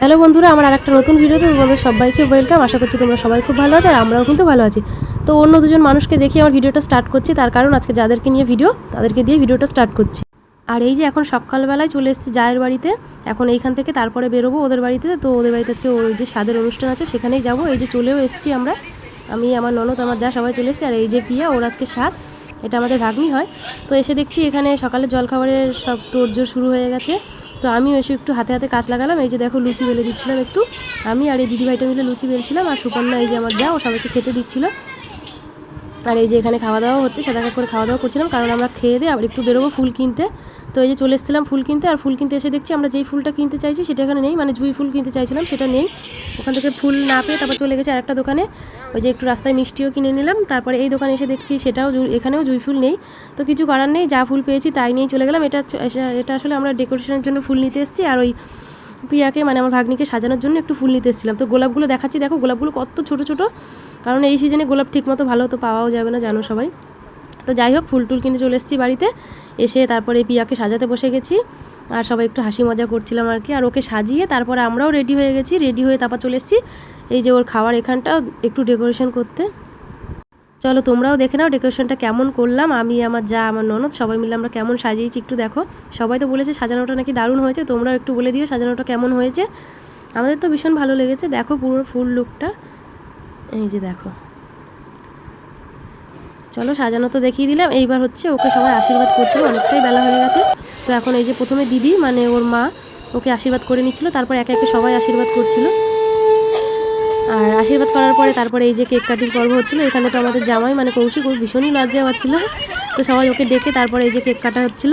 Hello বন্ধুরা, আমার আরেকটা নতুন ভিডিওতে তোমাদের সবাইকে ওয়েলকাম আশা করছি তোমরা সবাই খুব ভালো আছো আর আমরাও কিন্তু ভালো আছি। তো অন্য দুজন মানুষকে দেখে আমার ভিডিওটা স্টার্ট করছি, তার কারণ আজকে যাদেরকে নিয়ে ভিডিও তাদেরকে দিয়ে ভিডিওটা স্টার্ট করছি। আর এই যে এখন সকালবেলায় চলে এসেছি জায়ের বাড়িতে, এখন এইখান থেকে তারপরে বেরোবো ওদের বাড়িতে। তো ওদের বাড়িতে আজকে ওই যে স্বাদের অনুষ্ঠান আছে, সেখানেই যাব। এই যে চলেও এসেছি আমরা। আমি, আমার ননদ, আমার যা সবাই চলে এসেছি। আর এই যে পিয়া ওর আজকে স্বাদ, এটা আমাদের ভাগ্নি হয়। তো এসে দেখছি এখানে সকালে জলখাবারের সব তোড়জোড় শুরু হয়ে গেছে। তো আমি এসে একটু হাতে হাতে কাজ লাগালাম। এই যে দেখো লুচি বেলে দিচ্ছিলাম একটু। আমি আর এই দিদিভাইটা মিলে লুচি বেলছিলাম আর সুপর্ণা এই যে আমার যা ও সবাইকে খেতে দিচ্ছিল। আর এই যে এখানে খাওয়া দাওয়া হচ্ছে সেটা করে খাওয়া দাওয়া করছিলাম, কারণ আমরা খেয়ে দিয়ে আবার একটু বেরোবো ফুল কিনতে। তো এই যে চলে এসেছিলাম ফুল কিনতে, আর ফুল কিনতে এসে দেখছি আমরা যেই ফুলটা কিনতে চাইছি সেটা এখানে নেই মানে জুই ফুল কিনতে চাইছিলাম, সেটা নেই। ওখান থেকে ফুল না পেয়ে তারপর চলে গেছে আরেকটা দোকানে। ওই যে একটু রাস্তায় মিষ্টিও কিনে নিলাম, তারপরে এই দোকানে এসে দেখছি সেটাও এখানেও জুই ফুল নেই। তো কিছু করার নেই, যা ফুল পেয়েছি তাই নিয়েই চলে গেলাম। এটা এটা আসলে আমরা ডেকোরেশনের জন্য ফুল নিতে এসেছি, আর ওই প্রিয়াকে মানে আমার ভাগ্নিকে সাজানোর জন্য একটু ফুল নিতে এসেছিলাম। তো গোলাপগুলো দেখাচ্ছি, দেখো গোলাপগুলো কত ছোট ছোট। কারণ এই সিজনে গোলাপ ঠিকমতো ভালো তো পাওয়াও যাবে না, জানো সবাই। তো যাই হোক, ফুল টুল কিনে চলে এসেছি বাড়িতে। এসে তারপরে পিয়াকে সাজাতে বসে গেছি। আর সবাই একটু হাসি মজা করছিলাম আর কি। আর ওকে সাজিয়ে তারপরে আমরাও রেডি হয়ে গেছি, রেডি হয়ে তারপর চলে এসেছি। এই যে ওর খাওয়ার এখানটা একটু ডেকোরেশন করতে। চলো তোমরাও দেখে নাও ডেকোরেশনটা কেমন করলাম। আমি, আমার যা, আমার ননদ সবাই মিলে আমরা কেমন সাজিয়েছি একটু দেখো। সবাই তো বলেছে সাজানোটা নাকি দারুণ হয়েছে, তোমরাও একটু বলে দিও সাজানোটা কেমন হয়েছে। আমাদের তো ভীষণ ভালো লেগেছে, দেখো পুরো ফুল লুকটা। এই যে দেখো। চলো সাজানো তো দেখিয়ে দিলাম, এইবার হচ্ছে ওকে সবাই আশীর্বাদ করছিল অনেকটাই বেলা হয়ে গেছে। তো এখন এই যে প্রথমে দিদি মানে ওর মা, ওকে আশীর্বাদ করে নিচ্ছিল, তারপর একে একে সবাই আশীর্বাদ করছিল। আর আশীর্বাদ করার পরে তারপরে এই যে কেক কাটিং পর্ব হচ্ছিল, এখানে তো আমাদের জামাই মানে কৌশিক, ও ভীষণই লজ্জা পাচ্ছিলো তো সবাই ওকে ডেকে তারপরে এই যে কেক কাটা হচ্ছিল।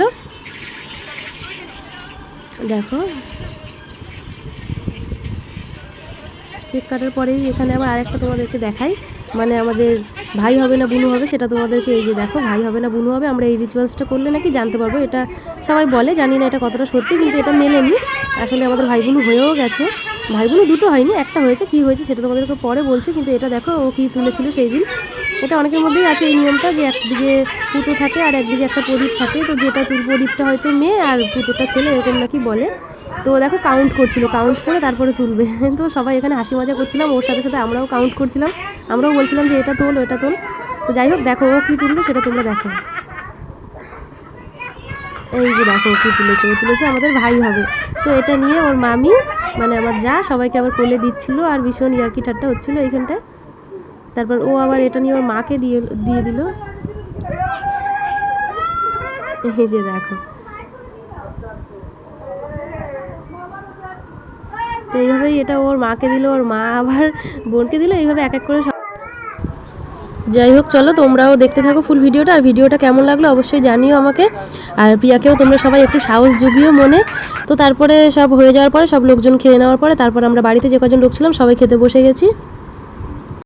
দেখো। কেক কাটার পরেই এখানে আবার আরেকটা তোমাদেরকে দেখাই। মানে আমাদের ভাই হবে না বুনু হবে, সেটা তোমাদেরকে এই যে দেখো, ভাই হবে না বুনু হবে, আমরা এই রিচুয়ালসটা করলে নাকি জানতে পারব। এটা সবাই বলে, জানি না এটা কতটা সত্যি, কিন্তু এটা মেলেনি। আসলে আমাদের ভাই বোনু হয়েও গেছে। ভাই বোনু দুটো হয়নি, একটা হয়েছে, কি হয়েছে সেটা তোমাদেরকে পরে বলছি, কিন্তু এটা দেখো ও কী তুলেছিল সেই দিন। এটা অনেকের মধ্যেই আছে এই নিয়মটা যে একদিকে পুতো থাকে আর একদিকে একটা প্রদীপ থাকে, তো যেটা প্রদীপটা হয়তো মেয়ে আর পুতোটা ছেলে, এরকম নাকি বলে। তো দেখো কাউন্ট করছিল কাউন্ট করে তারপরে তুলবে। তো সবাই এখানে হাসি মজা করছিলাম, ওর সাথে সাথে আমরাও কাউন্ট করছিলাম। আমরাও বলছিলাম যে এটা তোল এটা তোল। তো যাই হোক, দেখো ও কী তুলবে সেটা তোমরা দেখো। এই যে দেখো ও কী তুলেছে, ও তুলেছে আমাদের ভাই হবে। তো এটা নিয়ে ওর মামি মানে আমার যা, সবাইকে আবার কোলে দিচ্ছিল আর ভীষণ ইয়ার্কি ঠাট্টা হচ্ছিল এইখানটায়। তারপর ও আবার এটা নিয়ে ওর মাকে দিয়ে দিয়ে দিল। এই যে দেখো। তো এইভাবেই এটা ওর মাকে দিল, ওর মা আবার বোনকে দিল, এইভাবে এক এক করে যাই হোক, চলো তোমরাও দেখতে থাকো ফুল ভিডিওটা আর ভিডিওটা কেমন লাগল অবশ্যই জানিও আমাকে। আর পিয়াকেও তোমরা সবাই একটু সাহস জুগিও মনে। তো তারপরে সব হয়ে যাওয়ার পরে সব লোকজন খেয়ে নেওয়ার পরে তারপর আমরা বাড়িতে যে কজন লোক ছিলাম সবাই খেতে বসে গেছি।